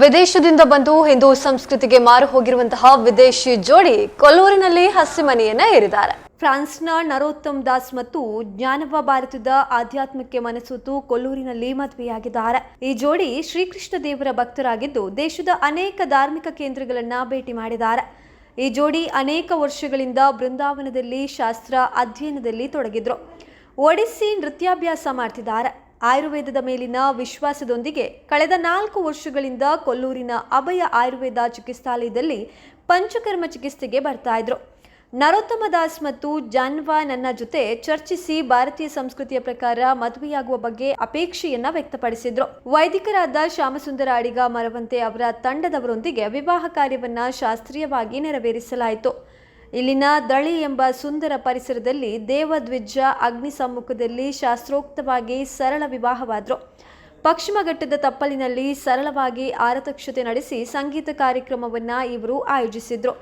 ವಿದೇಶದಿಂದ ಬಂದು ಹಿಂದೂ ಸಂಸ್ಕೃತಿಗೆ ಮಾರು ಹೋಗಿರುವಂತಹ ವಿದೇಶಿ ಜೋಡಿ ಕೊಲ್ಲೂರಿನಲ್ಲಿ ಹಸಿಮನೆಯನ್ನ ಏರಿದ್ದಾರೆ. ಫ್ರಾನ್ಸ್ನ ನರೋತ್ತಮ್ ದಾಸ್ ಮತ್ತು ಜ್ಞಾನವ ಭಾರತದ ಆಧ್ಯಾತ್ಮಕ್ಕೆ ಮನಸೂತು ಕೊಲ್ಲೂರಿನಲ್ಲಿ ಮದುವೆಯಾಗಿದ್ದಾರೆ. ಈ ಜೋಡಿ ಶ್ರೀಕೃಷ್ಣ ದೇವರ ಭಕ್ತರಾಗಿದ್ದು ದೇಶದ ಅನೇಕ ಧಾರ್ಮಿಕ ಕೇಂದ್ರಗಳನ್ನ ಭೇಟಿ ಮಾಡಿದ್ದಾರೆ. ಈ ಜೋಡಿ ಅನೇಕ ವರ್ಷಗಳಿಂದ ಬೃಂದಾವನದಲ್ಲಿ ಶಾಸ್ತ್ರ ಅಧ್ಯಯನದಲ್ಲಿ ತೊಡಗಿದ್ರು. ಒಡಿಸ್ಸಿ ನೃತ್ಯಾಭ್ಯಾಸ ಮಾಡ್ತಿದ್ದಾರೆ. ಆಯುರ್ವೇದದ ಮೇಲಿನ ವಿಶ್ವಾಸದೊಂದಿಗೆ ಕಳೆದ ನಾಲ್ಕು ವರ್ಷಗಳಿಂದ ಕೊಲ್ಲೂರಿನ ಅಭಯ ಆಯುರ್ವೇದ ಚಿಕಿತ್ಸಾಲಯದಲ್ಲಿ ಪಂಚಕರ್ಮ ಚಿಕಿತ್ಸೆಗೆ ಬರ್ತಾ ಇದ್ರು. ನರೋತ್ತಮ ದಾಸ್ ಮತ್ತು ಜಾನ್ವಾ ನನ್ನ ಜೊತೆ ಚರ್ಚಿಸಿ ಭಾರತೀಯ ಸಂಸ್ಕೃತಿಯ ಪ್ರಕಾರ ಮದುವೆಯಾಗುವ ಬಗ್ಗೆ ಅಪೇಕ್ಷೆಯನ್ನ ವ್ಯಕ್ತಪಡಿಸಿದ್ರು. ವೈದಿಕರಾದ ಶ್ಯಾಮಸುಂದರ ಅಡಿಗ ಮರವಂತೆ ಅವರ ತಂಡದವರೊಂದಿಗೆ ವಿವಾಹ ಕಾರ್ಯವನ್ನ ಶಾಸ್ತ್ರೀಯವಾಗಿ ನೆರವೇರಿಸಲಾಯಿತು. ಇಲ್ಲಿನ ದಳಿ ಎಂಬ ಸುಂದರ ಪರಿಸರದಲ್ಲಿ ದೇವದ್ವಿಜ ಅಗ್ನಿ ಸಮ್ಮುಖದಲ್ಲಿ ಶಾಸ್ತ್ರೋಕ್ತವಾಗಿ ಸರಳ ವಿವಾಹವಾದರು. ಪಶ್ಚಿಮ ಘಟ್ಟದ ತಪ್ಪಲಿನಲ್ಲಿ ಸರಳವಾಗಿ ಆರತಕ್ಷತೆ ನಡೆಸಿ ಸಂಗೀತ ಕಾರ್ಯಕ್ರಮವನ್ನು ಇವರು ಆಯೋಜಿಸಿದ್ರು.